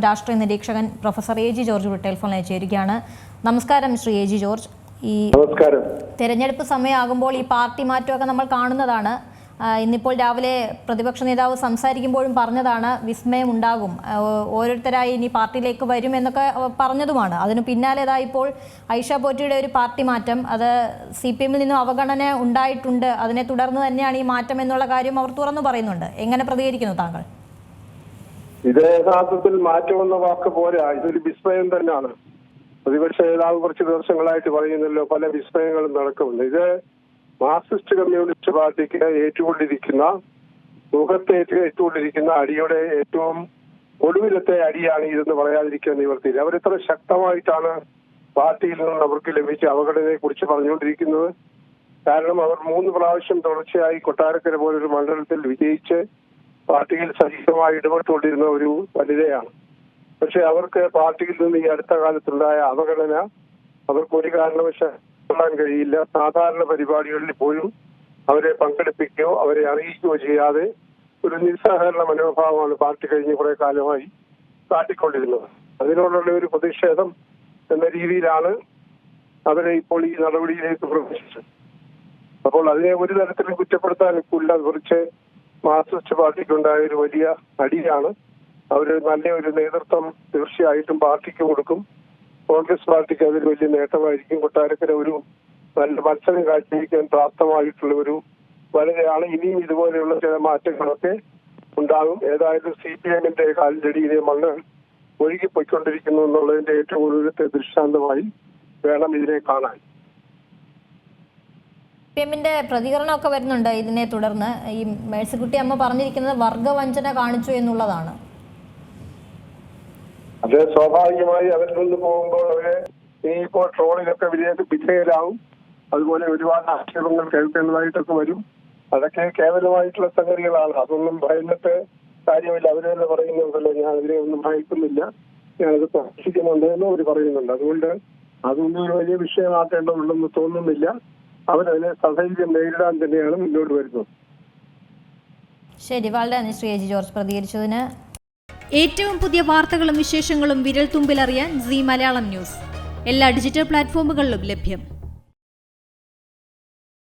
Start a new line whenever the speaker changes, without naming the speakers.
രാഷ്ട്രീയ നിരീക്ഷകൻ professor A G George ടെലിഫോണിൽ ചേരുകയാണ്. നമസ്കാരം ശ്രീ എ ജി ജോർജ്. ഈ തെരഞ്ഞെടുപ്പ് സമയമാകുമ്പോൾ ഈ പാർട്ടി മാറ്റമൊക്കെ നമ്മൾ കാണുന്നതാണ്. ഇന്നിപ്പോൾ രാവിലെ പ്രതിപക്ഷ നേതാവ് സംസാരിക്കുമ്പോഴും പറഞ്ഞതാണ് വിസ്മയം ഉണ്ടാകും. ഓരോരുത്തരായി ഇനി പാർട്ടിയിലേക്ക് വരും എന്നൊക്കെ പറഞ്ഞതുമാണ്. അതിന് പിന്നാലെ ഇപ്പോൾ ഐഷ പോറ്റിയുടെ ഒരു പാർട്ടി മാറ്റം. അത് സി പി എമ്മിൽ നിന്നും അവഗണന ഉണ്ടായിട്ടുണ്ട്. അതിനെ തുടർന്ന് തന്നെയാണ് ഈ മാറ്റം എന്നുള്ള കാര്യം അവർ തുറന്നു പറയുന്നുണ്ട്. എങ്ങനെ പ്രതികരിക്കുന്നു താങ്കൾ?
ഇത് യഥാർത്ഥത്തിൽ മാറ്റമെന്ന വാക്ക് പോരാ. ഇതൊരു വിസ്മയം തന്നെയാണ്. പ്രതിപക്ഷ നേതാവ് കുറച്ച് ദിവസങ്ങളായിട്ട് പറയുന്നല്ലോ പല വിസ്മയങ്ങളും നടക്കുന്നുണ്ട്. ഇത് മാർക്സിസ്റ്റ് കമ്മ്യൂണിസ്റ്റ് പാർട്ടിക്ക് ഏറ്റുകൊണ്ടിരിക്കുന്ന മുഖത്ത് ഏറ്റുകൊണ്ടിരിക്കുന്ന അടിയുടെ ഏറ്റവും ഒടുവിലത്തെ അടിയാണ് ഇതെന്ന് പറയാതിരിക്കാൻ നിവർത്തിയില്ല. അവരെത്ര ശക്തമായിട്ടാണ് പാർട്ടിയിൽ നിന്ന് അവർക്ക് ലഭിച്ച അവഗണനയെ കുറിച്ച് പറഞ്ഞുകൊണ്ടിരിക്കുന്നത്. കാരണം അവർ മൂന്ന് പ്രാവശ്യം തുടർച്ചയായി കൊട്ടാരക്കര പോലൊരു മണ്ഡലത്തിൽ വിജയിച്ച് പാർട്ടിയിൽ സജീവമായി ഇടപെട്ടുകൊണ്ടിരുന്ന ഒരു വനിതയാണ്. പക്ഷെ അവർക്ക് പാർട്ടിയിൽ നിന്ന് ഈ അടുത്ത കാലത്തുണ്ടായ അവഗണന അവർക്ക് ഒരു കാരണവശാൻ കഴിയില്ല. സാധാരണ പരിപാടികളിൽ പോലും അവരെ പങ്കെടുപ്പിക്കുകയോ അവരെ അറിയിക്കുകയോ ചെയ്യാതെ ഒരു നിസ്സഹകരണ മനോഭാവമാണ് പാർട്ടി കഴിഞ്ഞ കുറെ കാലമായി കാട്ടിക്കൊണ്ടിരുന്നത്. അതിനോടുള്ള ഒരു പ്രതിഷേധം എന്ന രീതിയിലാണ് അവരെ ഇപ്പോൾ ഈ നടപടിയിലേക്ക് പ്രവേശിച്ചത്. അപ്പോൾ അതിനെ ഒരു തരത്തിലും കുറ്റപ്പെടുത്താൻ ഒക്കില്ല കുറിച്ച് മാർക്സിസ്റ്റ് പാർട്ടിക്കുണ്ടായ ഒരു വലിയ അടിയാണ്. അവർ നല്ല ഒരു നേതൃത്വം തീർച്ചയായിട്ടും പാർട്ടിക്ക് കൊടുക്കും. കോൺഗ്രസ് പാർട്ടിക്ക് അതൊരു വലിയ നേട്ടമായിരിക്കും. കൊട്ടാരക്കര ഒരു നല്ല മത്സരം കാഴ്ചവെക്കാൻ പ്രാപ്തമായിട്ടുള്ള ഒരു വലതയാണ് ഇനിയും ഇതുപോലെയുള്ള ചില മാറ്റങ്ങളൊക്കെ ഉണ്ടാകും. ഏതായാലും സി പി എമ്മിന്റെ കാലിലടിയിലെ മണ്ണ് ഒഴുകിപ്പോയിക്കൊണ്ടിരിക്കുന്നു എന്നുള്ളതിന്റെ ഏറ്റവും ഒടുവിലത്തെ ദൃഷ്ടാന്തമായി വേണം ഇതിനെ കാണാൻ.
പി എമ്മിന്റെ പ്രതികരണമൊക്കെ വരുന്നുണ്ട് ഇതിനെ തുടർന്ന്. ഈ മേഴ്സിക്കുട്ടി അമ്മ പറഞ്ഞിരിക്കുന്നത് വർഗവഞ്ചന കാണിച്ചു എന്നുള്ളതാണ്.
അത് സ്വാഭാവികമായി അവരിൽ നിന്ന് പോകുമ്പോൾ അവർ ഇപ്പോ ട്രോളിലൊക്കെ വിജയത്തിൽ വിധേയരാകും അതുപോലെ ഒരുപാട് ആക്ഷേപങ്ങൾ കേൾക്കേണ്ടതായിട്ടൊക്കെ വരും. അതൊക്കെ കേവലമായിട്ടുള്ള സംഗതികളാണ്. അതൊന്നും ഭയന്നിട്ട് കാര്യമില്ല. അവർ തന്നെ പറയുന്നുണ്ടല്ലോ ഞാൻ അവരെ ഒന്നും ഭയക്കുന്നില്ല. ഞാനത് പ്രവർത്തിക്കുന്നുണ്ട് എന്ന് അവർ പറയുന്നുണ്ട്. അതുകൊണ്ട് അതൊന്നും ഒരു വലിയ വിഷയമാക്കേണ്ടതുണ്ടെന്ന് തോന്നുന്നില്ല. അവരതിനെ സധൈര്യം നേരിടാൻ തന്നെയാണ് മുന്നോട്ട് വരുന്നത്.
ശരി വളരെ നന്ദി Shri A G G George പ്രതികരിച്ചതിന്.
ഏറ്റവും പുതിയ വാർത്തകളും വിശേഷങ്ങളും വിരൽ തുമ്പിലറിയാൻ സി മലയാളം ന്യൂസ്. എല്ലാ ഡിജിറ്റൽ പ്ലാറ്റ്ഫോമുകളിലും ലഭ്യം.